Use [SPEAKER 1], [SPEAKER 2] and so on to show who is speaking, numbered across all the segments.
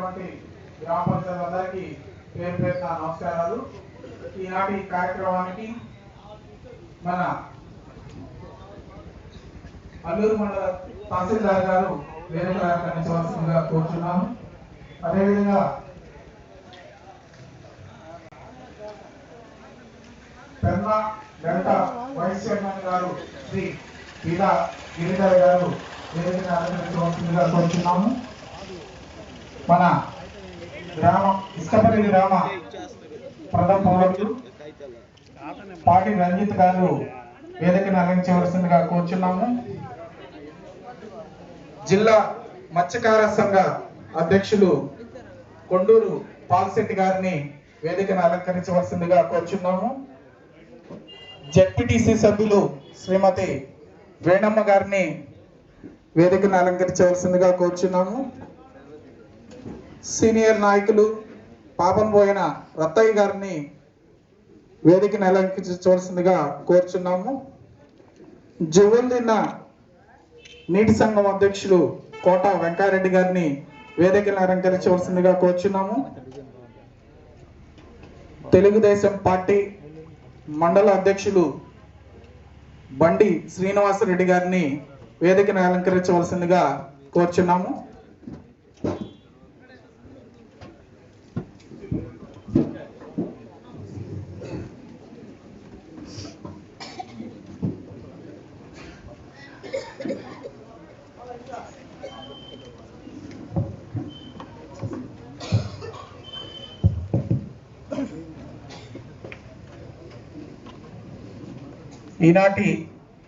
[SPEAKER 1] ఉన్నటువంటి గ్రామ పంచాయతీలందరికీ పేరు పేరున నమస్కారాలు. ఈనాటి కార్యక్రమానికి మన అల్లూరు మండల తహసీల్దార్ గారు వేరే కనిపించవలసిందిగా కోరుచున్నాము. అదేవిధంగా పెన్నా గంట వైస్ చైర్మన్ గారు శ్రీ పీలా గిరిధర్ గారు వేదికను అలంకరించవలసిందిగా కోరుచున్నాము. మన గ్రామం ఇష్టపల్లి గ్రామ ప్రథమ పౌరులు పాటి రంజిత్ గారు వేదికను అలంకరించవలసిందిగా కోరుచున్నాము. జిల్లా మత్స్యకార సంఘ అధ్యక్షులు కొండూరు పాల్శెట్టి గారిని వేదికను అలంకరించవలసిందిగా కోరుచున్నాము. జెడ్పీటీసీ సభ్యులు శ్రీమతి వేణమ్మ గారిని వేదికను అలంకరించవలసిందిగా కోరుచున్నాము. సీనియర్ నాయకులు పాపం పోయిన రత్తయ్య గారిని వేదికను అలంకరించవలసిందిగా కోరుచున్నాము. జువల్దిన్న నీటి సంఘం అధ్యక్షులు కోట వెంకారెడ్డి గారిని వేదికను అలంకరించవలసిందిగా కోరుచున్నాము. తెలుగుదేశం పార్టీ మండల అధ్యక్షులు బండి శ్రీనివాసరెడ్డి గారిని వేదికను అలంకరించవలసిందిగా కోరుచున్నాము. ఈనాటి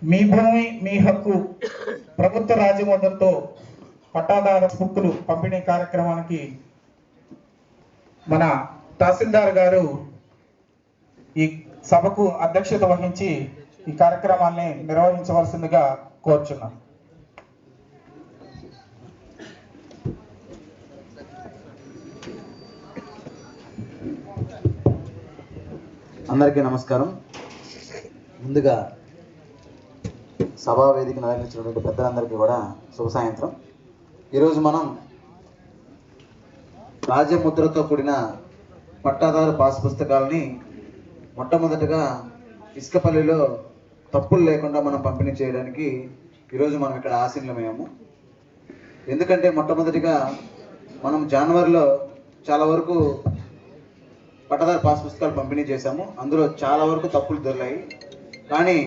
[SPEAKER 1] మీ భూమి మీ హక్కు ప్రభుత్వ రాజముద్రతో పట్టాదార హక్కులు పంపిణీ కార్యక్రమానికి మన తహసీల్దార్ గారు ఈ సభకు అధ్యక్షత వహించి ఈ కార్యక్రమాన్ని నిర్వహించవలసిందిగా కోరుచున్నాను
[SPEAKER 2] అందరికీ నమస్కారం. ముందుగా సభా వేదికను అలంకరించినటువంటి పెద్దలందరికీ కూడా శుభ సాయంత్రం. ఈరోజు మనం రాజముద్రతో కూడిన పట్టాదారు పాస్ పుస్తకాలని మొట్టమొదటగా ఇసుకపల్లిలో తప్పులు లేకుండా మనం పంపిణీ చేయడానికి ఈరోజు మనం ఇక్కడ ఆశీనులమయ్యాము ఎందుకంటే మొట్టమొదటిగా మనం జనవరిలో చాలా వరకు పట్టదారు పాస్ పుస్తకాలు పంపిణీ చేశాము. అందులో చాలా వరకు తప్పులు దొరికాయి కానీ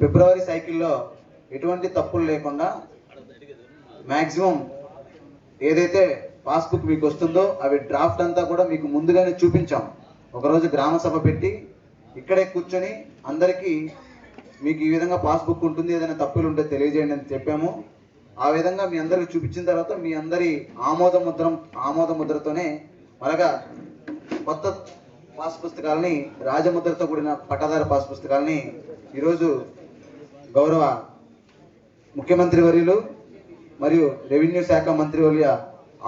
[SPEAKER 2] ఫిబ్రవరి సైకిల్లో ఎటువంటి తప్పులు లేకుండా మ్యాక్సిమం ఏదైతే పాస్బుక్ మీకు వస్తుందో అవి డ్రాఫ్ట్ అంతా కూడా మీకు ముందుగానే చూపించాం. ఒకరోజు గ్రామ సభ పెట్టి ఇక్కడే కూర్చొని అందరికీ మీకు ఈ విధంగా పాస్బుక్ ఉంటుంది ఏదైనా తప్పులు ఉంటే తెలియజేయండి అని చెప్పాము. ఆ విధంగా మీ అందరికి చూపించిన తర్వాత మీ అందరి ఆమోద ముద్ర ఆమోద ముద్రతోనే మరగా కొత్త పాస్ పుస్తకాలని రాజముద్రతో కూడిన పట్టాదారు పాస్ పుస్తకాలని ఈరోజు గౌరవ ముఖ్యమంత్రి వర్యులు మరియు రెవెన్యూ శాఖ మంత్రి వర్య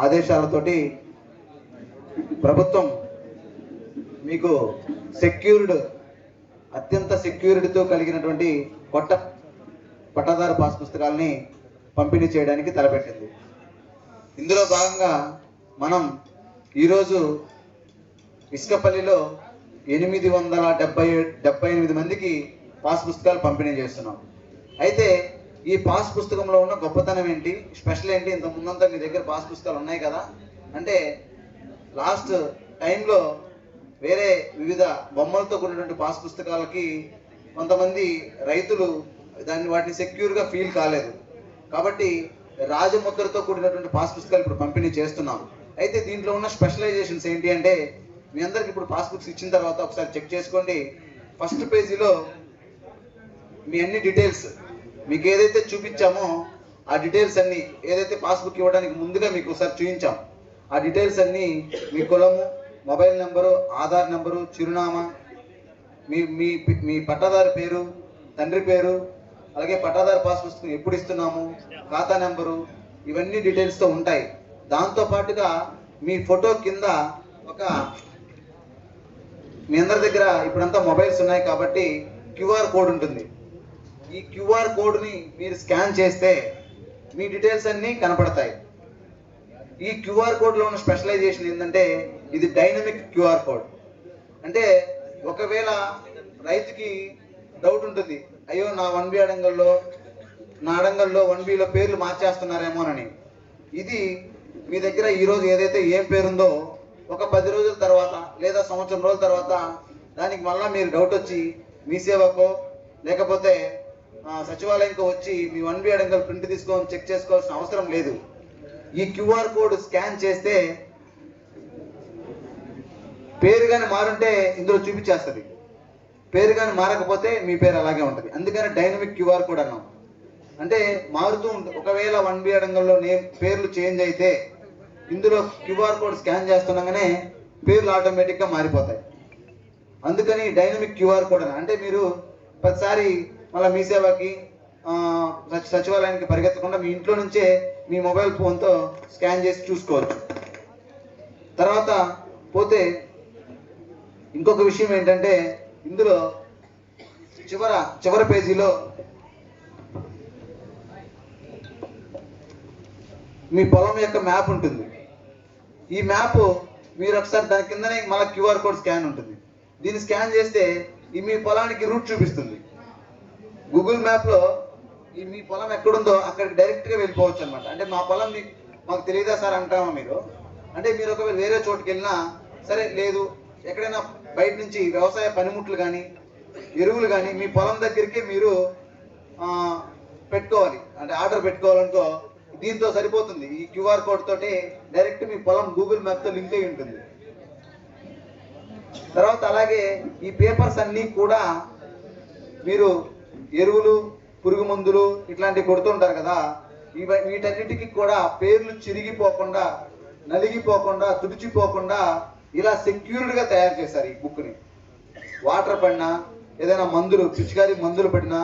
[SPEAKER 2] ఆదేశాలతోటి ప్రభుత్వం మీకు సెక్యూర్డ్ అత్యంత సెక్యూరిటీతో కలిగినటువంటి కొత్త పట్టాదారు పాస్ పుస్తకాలని పంపిణీ చేయడానికి తలపెట్టింది. ఇందులో భాగంగా మనం ఈరోజు ఇసుకపల్లిలో ఎనిమిది వందల డెబ్బై డెబ్బై ఎనిమిది మందికి పాస్ పుస్తకాలు పంపిణీ చేస్తున్నాం. అయితే ఈ పాస్ పుస్తకంలో ఉన్న గొప్పతనం ఏంటి? స్పెషల్ ఏంటి? ఇంత ముందంతా మీ దగ్గర పాస్ పుస్తకాలు ఉన్నాయి కదా. అంటే లాస్ట్ టైంలో వేరే వివిధ బొమ్మలతో కూడినటువంటి పాస్ పుస్తకాలకి కొంతమంది రైతులు దాన్ని వాటిని సెక్యూర్గా ఫీల్ కాలేదు. కాబట్టి రాజముద్రతో కూడినటువంటి పాస్ పుస్తకాలు ఇప్పుడు పంపిణీ చేస్తున్నాం. అయితే దీంట్లో ఉన్న స్పెషలైజేషన్స్ ఏంటి అంటే మీ అందరికి ఇప్పుడు పాస్బుక్స్ ఇచ్చిన తర్వాత ఒకసారి చెక్ చేసుకోండి. ఫస్ట్ పేజీలో మీ అన్ని డీటెయిల్స్ మీకు ఏదైతే చూపించామో ఆ డీటెయిల్స్ అన్ని ఏదైతే పాస్బుక్ ఇవ్వడానికి ముందుగా మీకు ఒకసారి చూపించాం ఆ డీటెయిల్స్ అన్ని మీ కులము మొబైల్ నెంబరు ఆధార్ నెంబరు చిరునామా మీ మీ మీ పట్టాదారు పేరు తండ్రి పేరు అలాగే పట్టాదారు పాస్ పుస్తకం ఎప్పుడు ఇస్తున్నాము ఖాతా నెంబరు ఇవన్నీ డీటెయిల్స్తో ఉంటాయి. దాంతో పాటుగా మీ ఫోటో కింద ఒక మీ అందరి దగ్గర ఇప్పుడంతా మొబైల్స్ ఉన్నాయి కాబట్టి క్యూఆర్ కోడ్ ఉంటుంది. ఈ క్యూఆర్ కోడ్ని మీరు స్కాన్ చేస్తే మీ డీటెయిల్స్ అన్నీ కనపడతాయి. ఈ క్యూఆర్ కోడ్లో ఉన్న స్పెషలైజేషన్ ఏంటంటే ఇది డైనమిక్ క్యూఆర్ కోడ్. అంటే ఒకవేళ రైతుకి డౌట్ ఉంటుంది అయ్యో నా వన్ బి అడంగల్లో నా అడంగల్లో వన్ బిలో పేర్లు మార్చేస్తున్నారేమోనని. ఇది మీ దగ్గర ఈరోజు ఏదైతే ఏం పేరుందో ఒక పది రోజుల తర్వాత లేదా సంవత్సరం రోజుల తర్వాత దానికి మళ్ళీ మీరు డౌట్ వచ్చి మీ సేవకో లేకపోతే ఆ, సచివాలయంకో వచ్చి మీ వన్ బి అడంగల్ ప్రింట్ తీసుకొని చెక్ చేసుకోవాల్సిన అవసరం లేదు. ఈ క్యూఆర్ కోడ్ స్కాన్ చేస్తే పేరు కానీ మారుంటే ఇందులో చూపించేస్తుంది. పేరు కానీ మారకపోతే మీ పేరు అలాగే ఉంటుంది. అందుకని డైనమిక్ క్యూఆర్ కోడ్ అన్నాం. అంటే మారుతూ ఉంటుంది ఒకవేళ వన్ బి అడంగల్లో నేమ్ పేర్లు చేంజ్ అయితే ఇందులో క్యూఆర్ కోడ్ స్కాన్ చేస్తుండగానే పేర్లు ఆటోమేటిక్గా మారిపోతాయి. అందుకని డైనమిక్ క్యూఆర్ కోడ్ అని. అంటే మీరు ప్రతిసారి మళ్ళీ మీ సేవకి సచివాలయానికి పరిగెత్తకుండా మీ ఇంట్లో నుంచే మీ మొబైల్ ఫోన్తో స్కాన్ చేసి చూసుకోవచ్చు. తర్వాత పోతే ఇంకొక విషయం ఏంటంటే ఇందులో చివర చివరి పేజీలో మీ పొలం యొక్క మ్యాప్ ఉంటుంది. ఈ మ్యాప్ మీరు ఒకసారి దాని కిందనే మళ్ళీ క్యూఆర్ కోడ్ స్కాన్ ఉంటుంది. దీన్ని స్కాన్ చేస్తే ఈ మీ పొలానికి రూట్ చూపిస్తుంది. గూగుల్ మ్యాప్లో ఈ మీ పొలం ఎక్కడుందో అక్కడికి డైరెక్ట్గా వెళ్ళిపోవచ్చు అనమాట అంటే మా పొలం మీకు మాకు తెలియదా సార్ అంటామా మీరు? అంటే మీరు ఒకవేళ వేరే చోటుకి వెళ్ళినా సరే లేదు ఎక్కడైనా బయట నుంచి వ్యవసాయ పనిముట్లు కానీ ఎరువులు కానీ మీ పొలం దగ్గరికి మీరు పెట్టుకోవాలి. అంటే ఆర్డర్ పెట్టుకోవాలనుకో దీంతో సరిపోతుంది. ఈ క్యూఆర్ కోడ్ తోటి డైరెక్ట్ మీ పొలం గూగుల్ మ్యాప్తో లింక్ అయి ఉంటుంది. తర్వాత అలాగే ఈ పేపర్స్ అన్నీ కూడా మీరు ఎరువులు పురుగు మందులు ఇట్లాంటివి కొడుతుంటారు కదా ఇవ వీటన్నిటికీ కూడా పేర్లు చిరిగిపోకుండా నలిగిపోకుండా తుడిచిపోకుండా ఇలా సెక్యూర్డ్గా తయారు చేశారు ఈ బుక్ని. వాటర్ పడినా ఏదైనా మందులు పిచికారి మందులు పడినా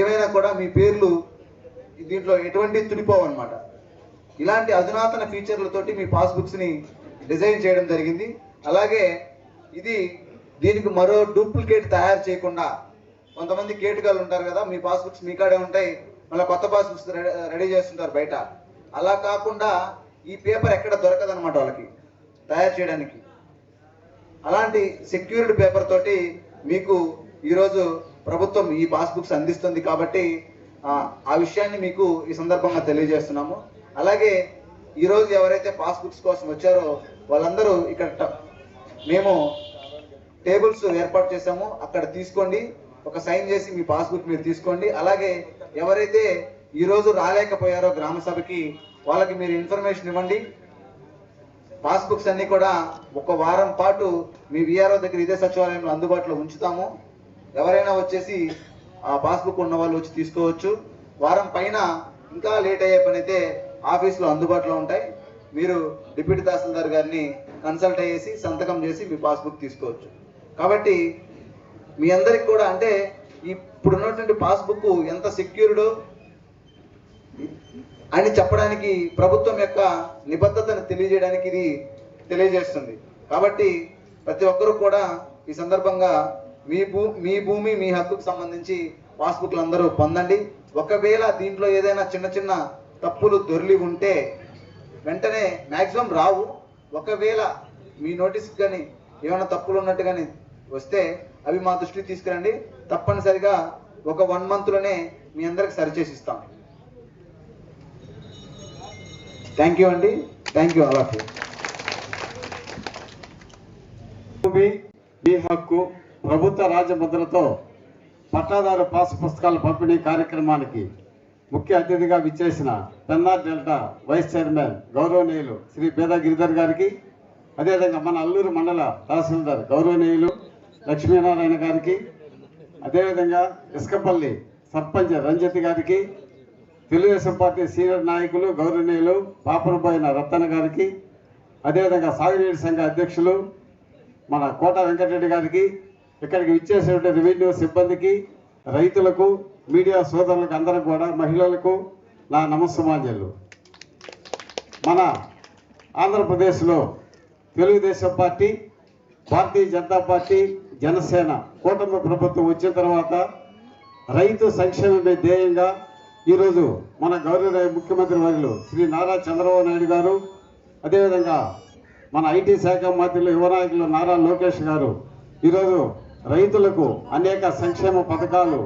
[SPEAKER 2] ఏమైనా కూడా మీ పేర్లు దీంట్లో ఎటువంటి తుడిపోవు అనమాట ఇలాంటి అధునాతన ఫీచర్లతోటి మీ పాస్బుక్స్ని డిజైన్ చేయడం జరిగింది. అలాగే ఇది దీనికి మరో డూప్లికేట్ తయారు చేయకుండా కొంతమంది కేటుగాలు ఉంటారు కదా మీ పాస్బుక్స్ మీ కాడే ఉంటాయి మళ్ళీ కొత్త పాస్బుక్స్ రెడీ చేస్తుంటారు బయట. అలా కాకుండా ఈ పేపర్ ఎక్కడ దొరకదనమాట వాళ్ళకి తయారు చేయడానికి. అలాంటి సెక్యూర్డ్ పేపర్ తోటి మీకు ఈరోజు ప్రభుత్వం ఈ పాస్బుక్స్ అందిస్తుంది కాబట్టి ఆ, విషయాన్ని మీకు ఈ సందర్భంగా తెలియజేస్తున్నాము. అలాగే ఈరోజు ఎవరైతే పాస్బుక్స్ కోసం వచ్చారో వాళ్ళందరూ ఇక్కడ మేము టేబుల్స్ ఏర్పాటు చేసాము అక్కడ తీసుకోండి. ఒక సైన్ చేసి మీ పాస్బుక్ మీరు తీసుకోండి. అలాగే ఎవరైతే ఈరోజు రాలేకపోయారో గ్రామ సభకి వాళ్ళకి మీరు ఇన్ఫర్మేషన్ ఇవ్వండి. పాస్బుక్స్ అన్ని కూడా ఒక వారం పాటు మీ విఆర్ఓ దగ్గర ఇదే సచివాలయంలో అందుబాటులో ఉంచుతాము. ఎవరైనా వచ్చేసి ఆ పాస్బుక్ ఉన్న వాళ్ళు వచ్చి తీసుకోవచ్చు. వారం పైన ఇంకా లేట్ అయ్యే పని అయితే ఆఫీస్లో అందుబాటులో ఉంటాయి. మీరు డిప్యూటీ తహసీల్దార్ గారిని కన్సల్ట్ అయ్యేసి సంతకం చేసి మీ పాస్బుక్ తీసుకోవచ్చు. కాబట్టి మీ అందరికి కూడా అంటే ఇప్పుడున్నటువంటి పాస్బుక్ ఎంత సెక్యూర్డ్ అని చెప్పడానికి ప్రభుత్వం యొక్క నిబద్ధతను తెలియజేయడానికి ఇది తెలియజేస్తుంది. కాబట్టి ప్రతి ఒక్కరూ కూడా ఈ సందర్భంగా మీ భూ మీ భూమి మీ హక్కుకు సంబంధించి పాస్బుక్లు అందరూ పొందండి. ఒకవేళ దీంట్లో ఏదైనా చిన్న చిన్న తప్పులు దొర్లి ఉంటే వెంటనే మ్యాక్సిమం రావు. ఒకవేళ మీ నోటీస్ కానీ ఏమైనా తప్పులు ఉన్నట్టు కానీ వస్తే అవి మా దృష్టికి తీసుకురండి. తప్పనిసరిగా ఒక వన్ మంత్లోనే మీ అందరికి సరిచేసి ఇస్తాం థ్యాంక్ యూ అండి. థ్యాంక్ యూ ఆల్
[SPEAKER 3] భూమి మీ హక్కు ప్రభుత్వ రాజముద్రతో పట్టాదారు పాస్ పుస్తకాల పంపిణీ కార్యక్రమానికి ముఖ్య అతిథిగా విచ్చేసిన పెన్నా డెల్టా వైస్ చైర్మన్ గౌరవనీయులు శ్రీ పేద గిరిధర్ గారికి అదేవిధంగా మన అల్లూరు మండల తహసీల్దార్ గౌరవనీయులు లక్ష్మీనారాయణ గారికి అదేవిధంగా ఇసుకపల్లి సర్పంచ్ రంజిత్ గారికి తెలుగుదేశం పార్టీ సీనియర్ నాయకులు గౌరవనీయులు పాపనపోయిన రత్న గారికి అదేవిధంగా సాగునీటి సంఘ అధ్యక్షులు మన కోట వెంకటరెడ్డి గారికి ఇక్కడికి విచ్చేసినటువంటి రెవెన్యూ సిబ్బందికి రైతులకు మీడియా సోదరులకు అందరికి కూడా మహిళలకు నా నమస్సమాజాలు. మన ఆంధ్రప్రదేశ్లో తెలుగుదేశం పార్టీ భారతీయ జనతా పార్టీ జనసేన కూటమి ప్రభుత్వం వచ్చిన తర్వాత రైతు సంక్షేమమే ధ్యేయంగా ఈరోజు మన గౌరవ ముఖ్యమంత్రి వర్యులు శ్రీ నారా చంద్రబాబు నాయుడు గారు అదేవిధంగా మన ఐటీ శాఖ మంత్రులు యువనాయకులు నారా లోకేష్ గారు ఈరోజు రైతులకు అనేక సంక్షేమ పథకాలు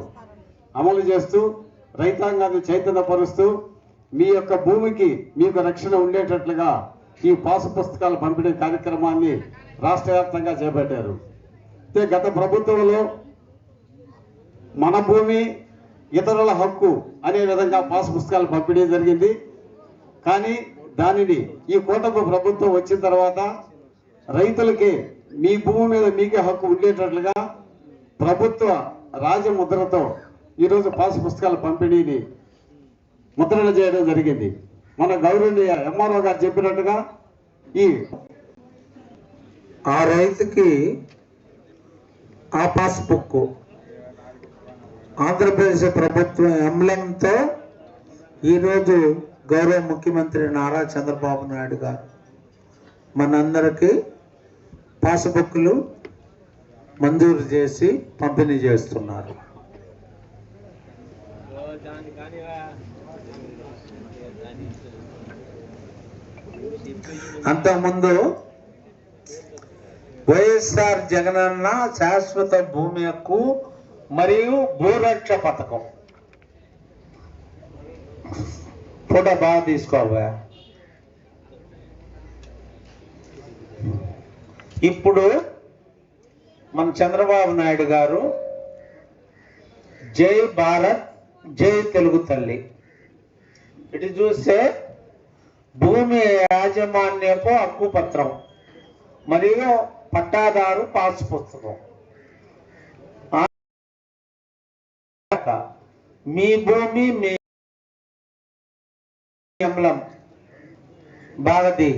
[SPEAKER 3] అమలు చేస్తూ రైతాంగాన్ని చైతన్యపరుస్తూ మీ యొక్క భూమికి మీకు రక్షణ ఉండేటట్లుగా ఈ పాసు పుస్తకాలు పంపిణీ కార్యక్రమాన్ని రాష్ట్ర వ్యాప్తంగా చేపట్టారు. అయితే గత ప్రభుత్వంలో మన భూమి ఇతరుల హక్కు అనే విధంగా పాసు పుస్తకాలు పంపిణీ జరిగింది. కానీ దానిని ఈ కూటమి ప్రభుత్వం వచ్చిన తర్వాత రైతులకి మీ భూమి మీద మీకే హక్కు ఉండేటట్లుగా ప్రభుత్వ రాజముద్రతో ఈరోజు పాస్ పుస్తకాల పంపిణీని ముద్రణ చేయడం జరిగింది. మన గౌరవనీయ ఎంఆర్ఓ గారు చెప్పినట్టుగా ఈ
[SPEAKER 4] ఆ రైతుకి ఆ పాస్బుక్ ఆంధ్రప్రదేశ్ ప్రభుత్వం ఎంబ్లంతో ఈరోజు గౌరవ ముఖ్యమంత్రి నారా చంద్రబాబు నాయుడు గారు మనందరికీ పాస్బుక్లు మంజూరు చేసి పంపిణీ చేస్తున్నారు. అంతకుముందు వైఎస్ఆర్ జగనన్న శాశ్వత భూమి హక్కు మరియు భూరక్ష పథకం. ఫోటో బాగా తీసుకోవా ఇప్పుడు మన చంద్రబాబు నాయుడు గారు జై భారత్ జై తెలుగు తల్లి. ఇటు చూస్తే భూమి యాజమాన్యపు హక్కు పత్రం మరియు పట్టాదారు పాస్ పుస్తకం. మీ భూమి మీ భారతి. బాగది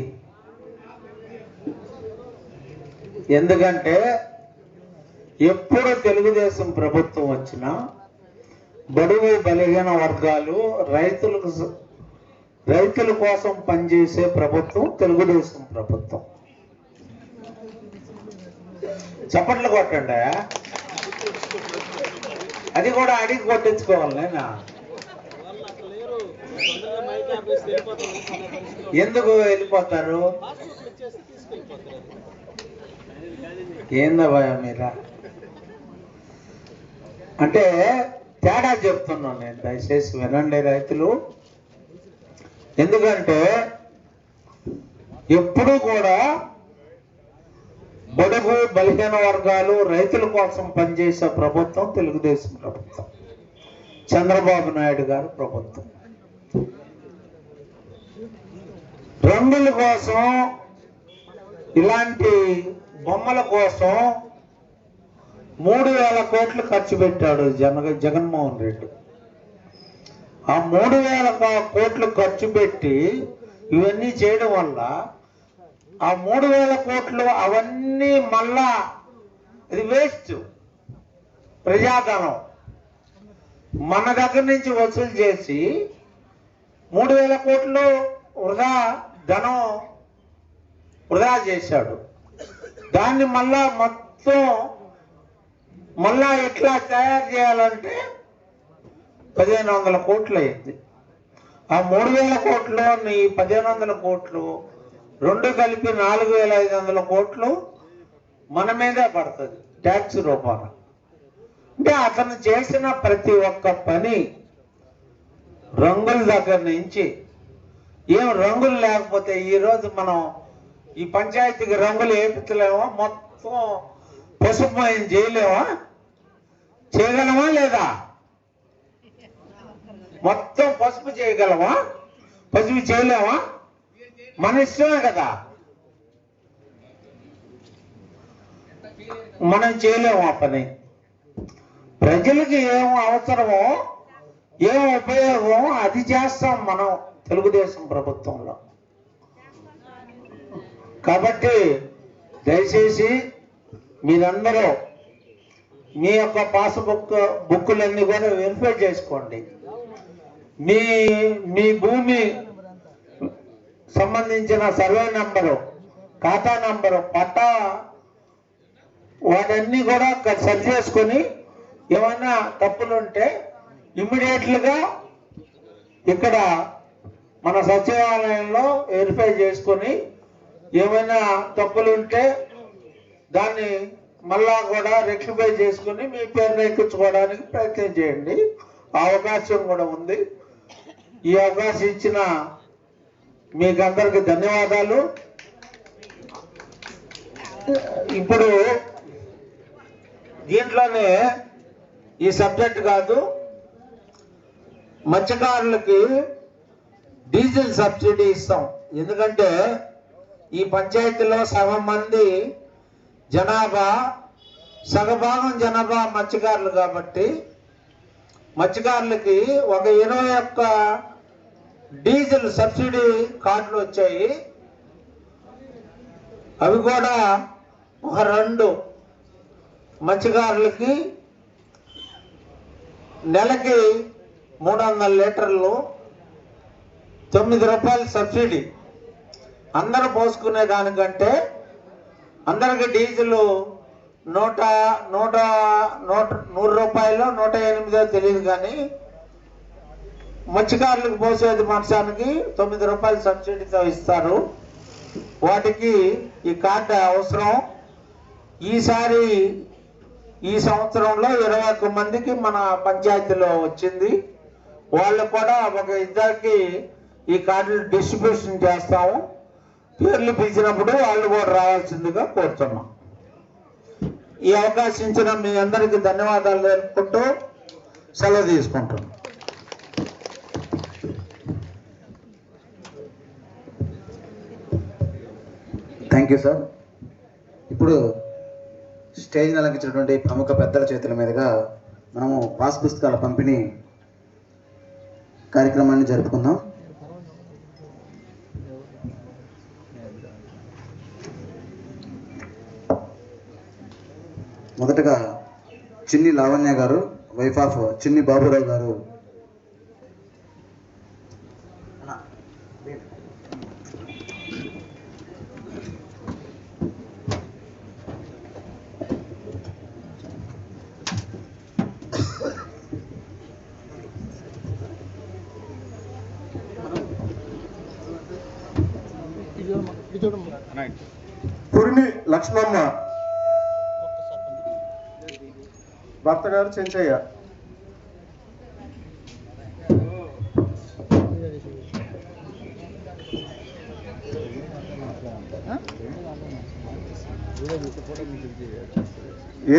[SPEAKER 4] ఎందుకంటే ఎప్పుడు తెలుగుదేశం ప్రభుత్వం వచ్చినా బడుగు బలహీన వర్గాలు రైతులకు రైతుల కోసం పనిచేసే ప్రభుత్వం తెలుగుదేశం ప్రభుత్వం. చప్పట్లు కొట్టండి. అది కూడా అడిగి కొట్టించుకోవాలి నేను? ఎందుకు వెళ్ళిపోతారు? ఏందా భయం మీరా అంటే తేడా చెప్తున్నాను నేను దయచేసి వినండి రైతులు. ఎందుకంటే ఎప్పుడు కూడా బడుగు బలహీన వర్గాలు రైతుల కోసం పనిచేసే ప్రభుత్వం తెలుగుదేశం ప్రభుత్వం. చంద్రబాబు నాయుడు గారు ప్రభుత్వం. రంగుల కోసం ఇలాంటి బొమ్మల కోసం మూడు వేల కోట్లు ఖర్చు పెట్టాడు జన జగన్మోహన్ రెడ్డి. ఆ మూడు వేల కోట్లు ఖర్చు పెట్టి ఇవన్నీ చేయడం వల్ల ఆ మూడు వేల కోట్లు అవన్నీ మళ్ళా ఇది వేస్ట్. ప్రజాధనం. మన దగ్గర నుంచి వసూలు చేసి మూడు వేల కోట్లు వృధా ధనం వృధా చేశాడు. దాన్ని మళ్ళా మొత్తం మళ్ళా ఎట్లా తయారు చేయాలంటే పదిహేను వందల కోట్లు అయింది. ఆ మూడు వేల కోట్లు ఈ పదిహేను వందల కోట్లు రెండు కలిపి నాలుగు వేల ఐదు వందల కోట్లు మన మీదే పడుతుంది ట్యాక్స్ రూపాన. అంటే అతను చేసిన ప్రతి ఒక్క పని రంగుల దగ్గర నుంచి ఏం రంగులు లేకపోతే ఈరోజు మనం ఈ పంచాయతీకి రంగులు వేపించలేమా మొత్తం పసుపుమయం చేయలేమా చేయగలమా లేదా? మొత్తం పసుపు చేయగలమా పసుపు చేయలేమా మన ఇష్టమే కదా. మనం చేయలేము ఆ పని. ప్రజలకు ఏం అవసరమో ఏం ఉపయోగం అది చేస్తాం మనం తెలుగుదేశం ప్రభుత్వంలో. కాబట్టి దయచేసి మీరందరూ మీ యొక్క పాస్బుక్ బుక్కులన్నీ కూడా వెరిఫై చేసుకోండి. మీ మీ భూమి సంబంధించిన సర్వే నంబరు ఖాతా నంబరు పట్టా వాటన్నీ కూడా సరి చేసుకొని ఏమైనా తప్పులు ఉంటే ఇమ్మీడియట్లుగా ఇక్కడ మన సచివాలయంలో వెరిఫై చేసుకొని ఏమైనా తప్పులు ఉంటే దాన్ని మళ్ళా కూడా రెక్టిఫై చేసుకుని మీ పేరును ఎక్కించుకోవడానికి ప్రయత్నం చేయండి. ఆ అవకాశం కూడా ఉంది. ఈ అవకాశం ఇచ్చిన మీకందరికి ధన్యవాదాలు. ఇప్పుడు దీంట్లోనే ఈ సబ్జెక్ట్ కాదు మత్స్యకారులకి డీజిల్ సబ్సిడీ ఇస్తాం. ఎందుకంటే ఈ పంచాయతీలో సగం మంది జనాభా సగభాగం జనాభా మత్స్యకారులు కాబట్టి మత్స్యకారులకి ఒక ఇరవై ఒక్క డీజిల్ సబ్సిడీ కార్డులు వచ్చాయి. అవి కూడా ఒక రెండు మత్స్యకారులకి నెలకి మూడు వందల లీటర్లు తొమ్మిది రూపాయల సబ్సిడీ. అందరూ పోసుకునే దానికంటే అందరికి డీజిల్ నూట నూట నూట నూరు రూపాయలు నూట ఎనిమిదో తెలియదు కానీ మత్స్యకారులకు పోసేది మంచానికి తొమ్మిది రూపాయలు సబ్సిడీతో ఇస్తారు. వాటికి ఈ కార్డు అవసరం. ఈసారి ఈ సంవత్సరంలో ఇరవై ఒక్క మందికి మన పంచాయతీలో వచ్చింది. వాళ్ళు కూడా ఒక ఇద్దరికి ఈ కార్డులు డిస్ట్రిబ్యూషన్ చేస్తాము. పేర్లు పిలిచినప్పుడు వాళ్ళు కూడా రావాల్సిందిగా కోరుతున్నాం. ఈ అవకాశం ఇచ్చిన మీ అందరికీ ధన్యవాదాలు తెలుపుకుంటూ సెలవు తీసుకుంటున్నాం.
[SPEAKER 2] థ్యాంక్ యూ సార్ ఇప్పుడు స్టేజ్ అలంకించినటువంటి ప్రముఖ పెద్దల చేతుల మీదుగా మనము పాస్ పుస్తకాల పంపిణీ కార్యక్రమాన్ని జరుపుకుందాం. మొదటగా చిన్ని లావణ్య గారు వైఫ్ ఆఫ్ చిన్ని బాబురావు గారు.
[SPEAKER 5] పురిమి లక్ష్మమ్మ. భర్త గారు చెంచయ్య.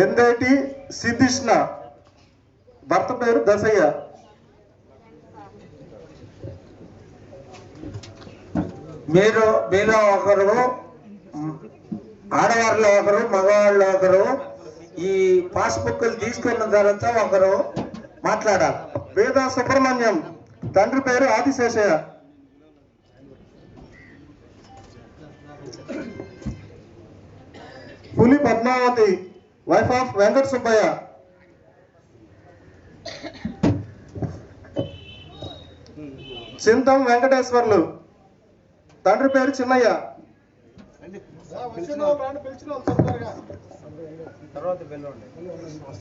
[SPEAKER 5] ఎందేటి సిద్ధిష్ణ. భర్త పేరు దశయ్య.
[SPEAKER 4] మీరు మీలో ఒకరు ఆడవారిలో ఒకరు మగవాళ్ళు ఒకరు ఈ పాస్బుక్లు తీసుకున్న తర్వాత ఒకరు మాట్లాడాలి
[SPEAKER 5] వేద సుబ్రహ్మణ్యం తండ్రి పేరు Adiseshaiah. Puli Padmavathi wife of Venkata Subbaiah. Chintam Venkateswarlu. తండ్రి పేరు చిన్నయ్య.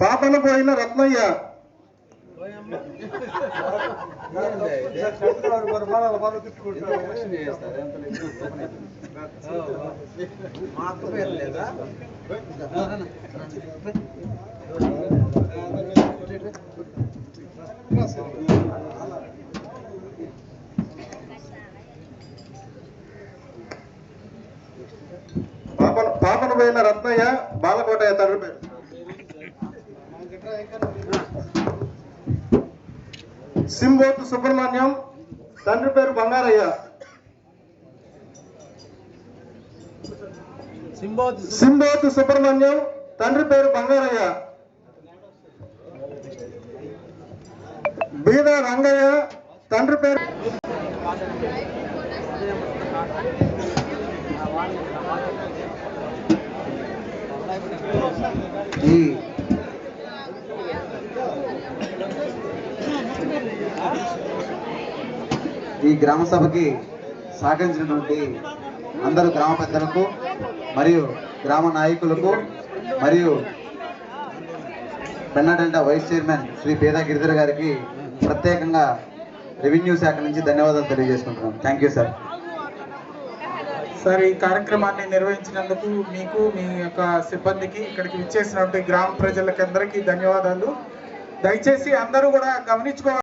[SPEAKER 5] పాపన పోయిన రత్నయ్య. పాపన సుబ్రహ్మణ్యం తండ్రి పేరు బంగారయ్య. బీద రంగయ్య తండ్రి పేరు
[SPEAKER 2] ఈ గ్రామ సభకి సహకరించినటువంటి అందరు గ్రామ పెద్దలకు మరియు గ్రామ నాయకులకు మరియు పెన్నా వైస్ చైర్మన్ శ్రీ పేద గిరిధర్ గారికి ప్రత్యేకంగా రెవెన్యూ శాఖ నుంచి ధన్యవాదాలు తెలియజేసుకుంటున్నాం. థ్యాంక్ యూ సార్
[SPEAKER 1] సార్ ఈ కార్యక్రమాన్ని నిర్వహించినందుకు మీకు మీ యొక్క సిబ్బందికి ఇక్కడికి విచ్చేసినటువంటి గ్రామ ప్రజలకందరికీ ధన్యవాదాలు. దయచేసి అందరూ కూడా గమనించుకోవాలి.